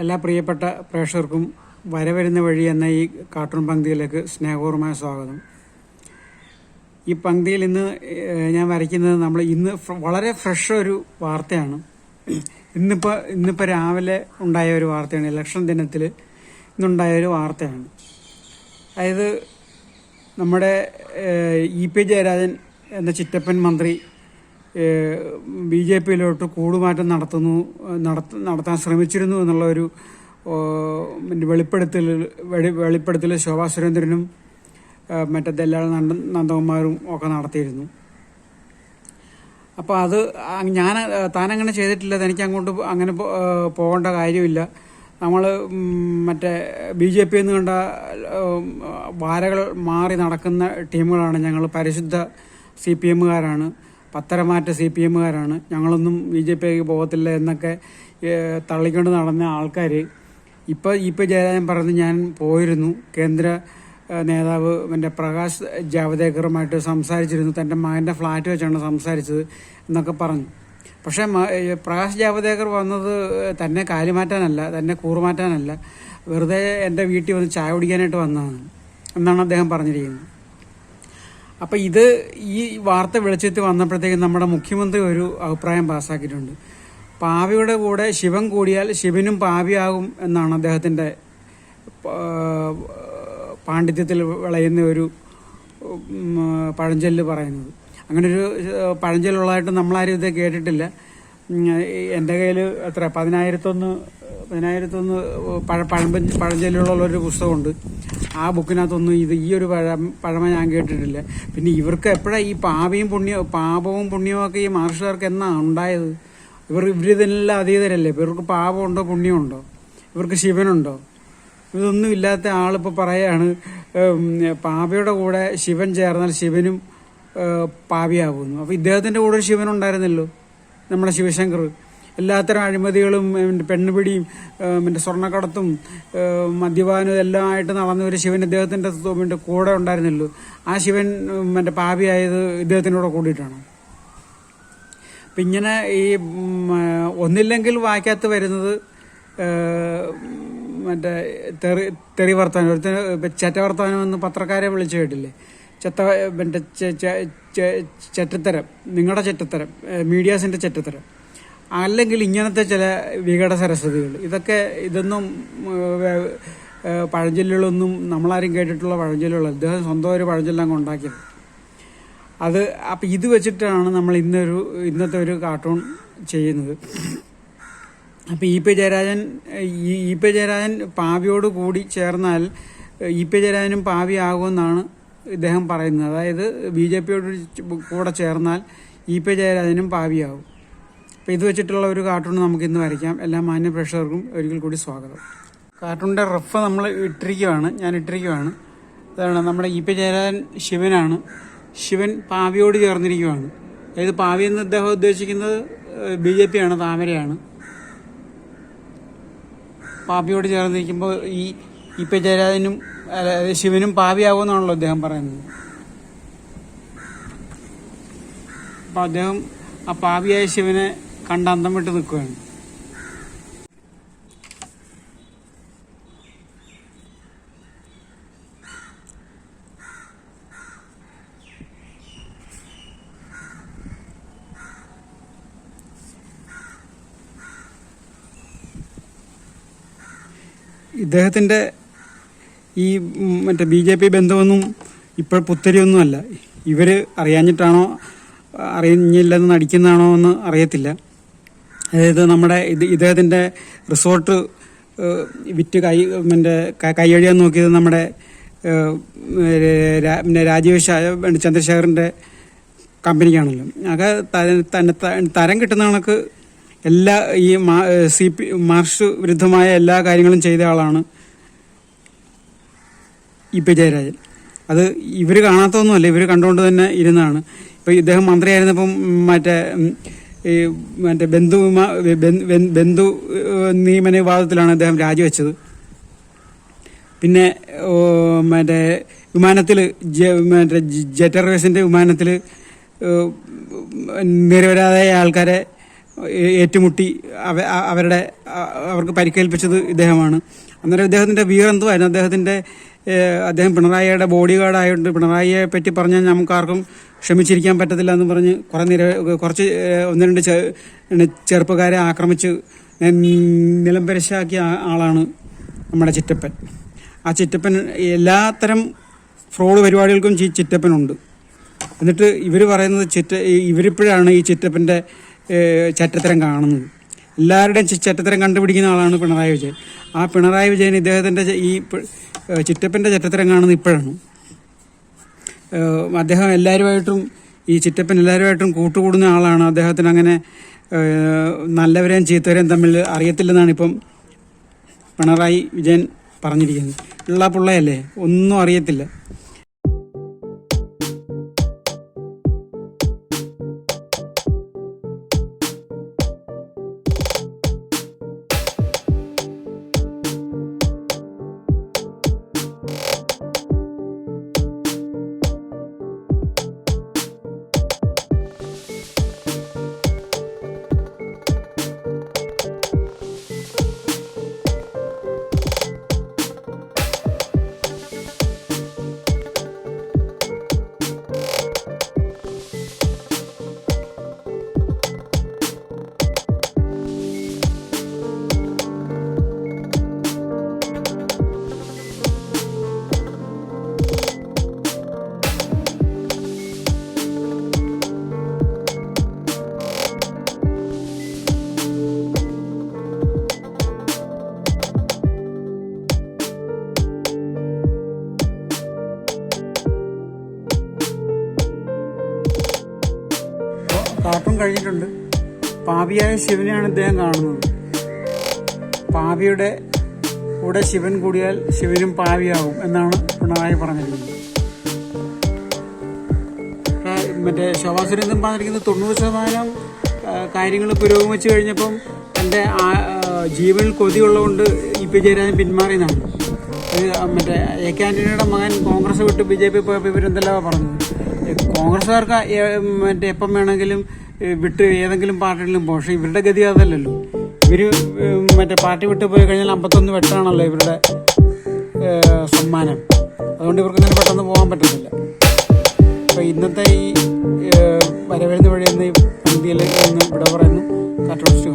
എല്ലാ പ്രിയപ്പെട്ട പ്രേക്ഷകർക്കും വരവരുന്ന വഴി എന്ന ഈ കാർട്ടൂൺ പങ്ക്തിയിലേക്ക് സ്നേഹപൂർവമായ സ്വാഗതം. ഈ പങ്ക്തിയിൽ ഇന്ന് ഞാൻ വരയ്ക്കുന്നത് നമ്മൾ ഇന്ന് വളരെ ഫ്രഷ് ഒരു വാർത്തയാണ്. ഇന്നിപ്പോൾ ഇന്നിപ്പോൾ രാവിലെ ഉണ്ടായ ഒരു വാർത്തയാണ്. ഇലക്ഷൻ ദിനത്തിൽ ഇന്നുണ്ടായ ഒരു വാർത്തയാണ്. അതായത് നമ്മുടെ ഇ പി ജയരാജൻ എന്ന ചിറ്റപ്പൻ മന്ത്രി ബി ജെ പിയിലോട്ട് കൂടുമാറ്റം നടത്തുന്നു നടത്ത നടത്താൻ ശ്രമിച്ചിരുന്നു എന്നുള്ള ഒരു വെളിപ്പെടുത്തൽ വെളി വെളിപ്പെടുത്തൽ ശോഭാ സുരേന്ദ്രനും മറ്റേ ദല്ലാൾ നന്ദ നന്ദകുമാരും ഒക്കെ നടത്തിയിരുന്നു. അപ്പോൾ അത് ഞാൻ താനങ്ങനെ ചെയ്തിട്ടില്ല തനിക്ക് അങ്ങോട്ട് അങ്ങനെ പോകേണ്ട കാര്യമില്ല. നമ്മൾ മറ്റേ ബി ജെ പി എന്ന് കണ്ട വാരകൾ മാറി നടക്കുന്ന ടീമുകളാണ് ഞങ്ങൾ പരിശുദ്ധ സി പി എമ്മുകാരാണ്. പത്തരമാറ്റ സി പി എമ്മുകാരാണ്. ഞങ്ങളൊന്നും ബി ജെ പിക്ക് പോകത്തില്ല എന്നൊക്കെ തള്ളിക്കൊണ്ട് നടന്ന ആൾക്കാർ ഇപ്പോൾ ഇപ്പോൾ ജയരാജൻ പറഞ്ഞ് ഞാൻ പോയിരുന്നു. കേന്ദ്ര നേതാവ് എന്റെ പ്രകാശ് ജാവദേക്കറുമായിട്ട് സംസാരിച്ചിരുന്നു. തന്റെ മകന്റെ ഫ്ലാറ്റ് വെച്ചാണ് സംസാരിച്ചത് എന്നൊക്കെ പറഞ്ഞു. പക്ഷേ പ്രകാശ് ജാവദേക്കർ വന്നത് തന്നെ കാലുമാറ്റാനല്ല തന്നെ കൂറുമാറ്റാനല്ല. വെറുതെ എന്റെ വീട്ടിൽ വന്ന് ചായ കുടിക്കാനായിട്ട് വന്നതാണ് എന്നാണ് അദ്ദേഹം പറഞ്ഞിരിക്കുന്നത്. അപ്പം ഇത് ഈ വാർത്ത വെളിച്ചത്തിൽ വന്നപ്പോഴത്തേക്കും നമ്മുടെ മുഖ്യമന്ത്രി ഒരു അഭിപ്രായം പാസ്സാക്കിയിട്ടുണ്ട് പാവിയുടെ കൂടെ ശിവൻ കൂടിയാൽ ശിവനും പാവിയാകും എന്നാണ് അദ്ദേഹത്തിന്റെ പാണ്ഡിത്യത്തിൽ വിളയുന്ന ഒരു പഴഞ്ചൊല്ല് പറയുന്നത്. അങ്ങനെ ഒരു പഴഞ്ചൊല്ലുള്ളതായിട്ട് നമ്മളാരും ഇത് കേട്ടിട്ടില്ല. എന്റെ കയ്യിൽ എത്ര പതിനായിരത്തൊന്ന് പതിനായിരത്തൊന്ന് പഴ പഴമ്പ ഒരു പുസ്തകമുണ്ട്. ആ ബുക്കിനകത്തൊന്നും ഇത് ഈ ഒരു പഴ പഴമ ഞാൻ കേട്ടിട്ടില്ല. പിന്നെ ഇവർക്ക് എപ്പോഴാണ് ഈ പാപയും പുണ്യവും പാപവും പുണ്യവും ഒക്കെ ഈ മഹർഷികർക്ക് എന്നാ ഉണ്ടായത്? ഇവർ ഇവരിതെല്ലാം അതീതരല്ലേ? ഇവർക്ക് പാപമുണ്ടോ പുണ്യമുണ്ടോ? ഇവർക്ക് ശിവനുണ്ടോ? ഇതൊന്നും ഇല്ലാത്ത ആളിപ്പോൾ പറയാണ് പാപയുടെ കൂടെ ശിവൻ ചേർന്നാൽ ശിവനും പാപിയാകുന്നു. അപ്പോൾ ഇദ്ദേഹത്തിന്റെ കൂടെ ഒരു ശിവൻ ഉണ്ടായിരുന്നല്ലോ നമ്മുടെ ശിവശങ്കർ. എല്ലാത്തരം അഴിമതികളും പെണ്ണുപിടിയും പിന്നെ സ്വർണക്കടത്തും മദ്യപാനവും എല്ലാം ആയിട്ട് നടന്ന ഒരു ശിവൻ ഇദ്ദേഹത്തിന്റെ പിന്നെ കൂടെ ഉണ്ടായിരുന്നല്ലോ ആ ശിവൻ മറ്റേ പാപിയായത് ഇദ്ദേഹത്തിനോട് കൂടിയിട്ടാണ് അപ്പം ഇങ്ങനെ ഈ ഒന്നില്ലെങ്കിൽ വായിക്കാത്ത വരുന്നത് മറ്റേ തെറി തെറി വർത്താനം ഒരു ചെറ്റ വർത്താനം എന്ന് പത്രക്കാരെ വിളിച്ചു കേട്ടില്ലേ ചെത്ത മറ്റേ ചെറ്റത്തരം നിങ്ങളുടെ ചെറ്റത്തരം മീഡിയാസിന്റെ ചെറ്റത്തരം അല്ലെങ്കിൽ ഇങ്ങനത്തെ ചില വികട സരസ്വതികൾ. ഇതൊക്കെ ഇതൊന്നും പഴഞ്ചൊല്ലുകളൊന്നും നമ്മളാരും കേട്ടിട്ടുള്ള പഴഞ്ചൊല്ലുകൾ അദ്ദേഹം സ്വന്തം ഒരു പഴഞ്ചൊല്ലങ്ങ് ഉണ്ടാക്കിയത് അത് അപ്പം ഇത് വെച്ചിട്ടാണ് നമ്മൾ ഇന്നൊരു ഇന്നത്തെ ഒരു കാർട്ടൂൺ ചെയ്യുന്നത്. അപ്പം E P Jayarajan E P Jayarajan പാവിയോട് കൂടി ചേർന്നാൽ ഇ പി ജയരാജനും പാവിയാകുമെന്നാണ് ഇദ്ദേഹം പറയുന്നത്. അതായത് ബി ജെ പിയോട് കൂടെ ചേർന്നാൽ ഇ പി ജയരാജനും പാവിയാകും. അപ്പം ഇത് വെച്ചിട്ടുള്ള ഒരു കാർട്ടൂൺ നമുക്ക് ഇന്ന് വരയ്ക്കാം. എല്ലാ മാന്യ പ്രേക്ഷകർക്കും ഒരിക്കൽ കൂടി സ്വാഗതം. കാർട്ടൂണിന്റെ റഫ് നമ്മൾ ഇട്ടിരിക്കുകയാണ് ഞാൻ ഇട്ടിരിക്കുകയാണ് അതാണ് നമ്മുടെ ഇ പി ജയരാജൻ ശിവനാണ്. ശിവൻ പാവിയോട് ചേർന്നിരിക്കുകയാണ് അതായത് പാവി എന്ന് അദ്ദേഹം ഉദ്ദേശിക്കുന്നത് ബി ജെ പി ആണ് താമരയാണ്. പാവിയോട് ചേർന്നിരിക്കുമ്പോൾ ഈ ഇ പി ജയരാജനും ശിവനും പാവിയാകുമെന്നാണല്ലോ അദ്ദേഹം പറയുന്നത്. അപ്പം അദ്ദേഹം ആ പാവിയായ ശിവനെ കണ്ട് അന്തം വിട്ട് നിൽക്കുകയാണ് ഇദ്ദേഹത്തിന്റെ ഈ മറ്റേ ബി ജെ പി ബന്ധമൊന്നും ഇപ്പോൾ പുത്തരിയൊന്നുമല്ല. ഇവർ അറിയാഞ്ഞിട്ടാണോ അറിഞ്ഞില്ലെന്ന് നടിക്കുന്നതാണോ എന്ന് അറിയത്തില്ല. അതായത് നമ്മുടെ ഇത് ഇദ്ദേഹത്തിന്റെ റിസോർട്ട് വിറ്റ് കൈ ക- കൈയഴിയാൻ നോക്കിയത് നമ്മുടെ പിന്നെ രാജീവ് ചന്ദ്രശേഖറിന്റെ കമ്പനിക്കാണല്ലോ. അതൊക്കെ തന്നെ തരം കിട്ടുന്ന കണക്ക് എല്ലാ ഈ സി പി മാർക്സ് വിരുദ്ധമായ എല്ലാ കാര്യങ്ങളും ചെയ്ത ആളാണ് ഇ പി ജയരാജൻ. അത് ഇവർ കാണാത്തൊന്നുമല്ല ഇവർ കണ്ടുകൊണ്ട് തന്നെ ഇരുന്നതാണ്. ഇപ്പം ഇദ്ദേഹം മന്ത്രിയായിരുന്നപ്പം മറ്റേ ഈ മറ്റേ ബന്ധു ബന്ധു- നിയമന വിവാദത്തിലാണ് അദ്ദേഹം രാജിവെച്ചത്. പിന്നെ മറ്റേ വിമാനത്തിൽ മറ്റേ ജെറ്റ് എയർവേസിന്റെ വിമാനത്തിൽ നിരവരാതായ ആൾക്കാരെ ഏറ്റുമുട്ടി അവ- അവരുടെ അവർക്ക് പരിക്കേൽപ്പിച്ചത് ഇദ്ദേഹമാണ്. അന്നേരം ഇദ്ദേഹത്തിന്റെ വീറെന്തുമായിരുന്നു അദ്ദേഹത്തിന്റെ അദ്ദേഹം പിണറായിയുടെ ബോഡി ഗാർഡായതുകൊണ്ട് പിണറായിയെ പറ്റി പറഞ്ഞാൽ നമുക്ക് ആർക്കും ക്ഷമിച്ചിരിക്കാൻ പറ്റത്തില്ല എന്ന് പറഞ്ഞ് കുറെ നിര കുറച്ച് ഒന്ന് രണ്ട് ചെറുപ്പക്കാരെ ആക്രമിച്ച് നിലംപരിശാക്കിയ ആളാണ് നമ്മുടെ ചിറ്റപ്പൻ. ആ ചിറ്റപ്പൻ എല്ലാത്തരം ഫ്രോഡ് പരിപാടികൾക്കും ചിറ്റപ്പനുണ്ട്. എന്നിട്ട് ഇവർ പറയുന്നത് ചിറ്റ ഇവരിപ്പോഴാണ് ഈ ചിറ്റപ്പന്റെ ചറ്റത്തരം കാണുന്നത്. എല്ലാവരുടെയും ചറ്റത്തരം കണ്ടുപിടിക്കുന്ന ആളാണ് പിണറായി വിജയൻ. ആ പിണറായി വിജയൻ ഇദ്ദേഹത്തിന്റെ ഈ ചിറ്റപ്പന്റെ ചട്ടത്തരം കാണുന്നത് ഇപ്പോഴാണ്. അദ്ദേഹം എല്ലാവരുമായിട്ടും ഈ ചിറ്റപ്പൻ എല്ലാവരുമായിട്ടും കൂട്ടുകൂടുന്ന ആളാണ്. അദ്ദേഹത്തിന് അങ്ങനെ നല്ലവരെയും ചീത്തവരെയും തമ്മിൽ അറിയത്തില്ലെന്നാണ് ഇപ്പം പിണറായി വിജയൻ പറഞ്ഞിരിക്കുന്നത്. ഉള്ള പിള്ളയല്ലേ? ഒന്നും അറിയത്തില്ല. പാപിയായ ശിവനെയാണ് ഇദ്ദേഹം കാണുന്നത്. പാപിയുടെ കൂടെ ശിവൻ കൂടിയാൽ ശിവനും പാവിയാവും എന്നാണ് പിണറായി പറഞ്ഞിരിക്കുന്നത്. മറ്റേ ശോഭാസുരേന്ദ്രൻ പറഞ്ഞിരിക്കുന്നത് തൊണ്ണൂറ് ശതമാനം കാര്യങ്ങൾ പുരോഗമിച്ചു കഴിഞ്ഞപ്പം ആ, ജീവനിൽ കൊതിയുള്ളതുകൊണ്ട് ഇ പി ജയരാജൻ പിന്മാറിയെന്നാണ്. അത് മറ്റേ എ കെ ആന്റണിയുടെ മകൻ കോൺഗ്രസ് വിട്ട് ബി ജെ പി പോയപ്പോൾ ഇവരെന്തെല്ലാം പറഞ്ഞത്? കോൺഗ്രസ്സുകാർക്ക് മറ്റേ എപ്പം വേണമെങ്കിലും വിട്ട് ഏതെങ്കിലും പാർട്ടിയിലും പോകും പക്ഷേ ഇവരുടെ ഗതി അതല്ലല്ലോ. ഇവർ മറ്റേ പാർട്ടി വിട്ട് പോയി കഴിഞ്ഞാൽ അമ്പത്തൊന്ന് വെട്ടാണല്ലോ ഇവരുടെ സമ്മാനം. അതുകൊണ്ട് ഇവർക്ക് ഇങ്ങനെ പെട്ടെന്ന് പോകാൻ പറ്റത്തില്ല. അപ്പോൾ ഇന്നത്തെ ഈ വരവരുന്ന വഴി ഇന്ത്യയിലേക്ക് നിന്ന് ഇവിടെ പറയുന്നു. കാർട്ടൂണിസ്റ്റ്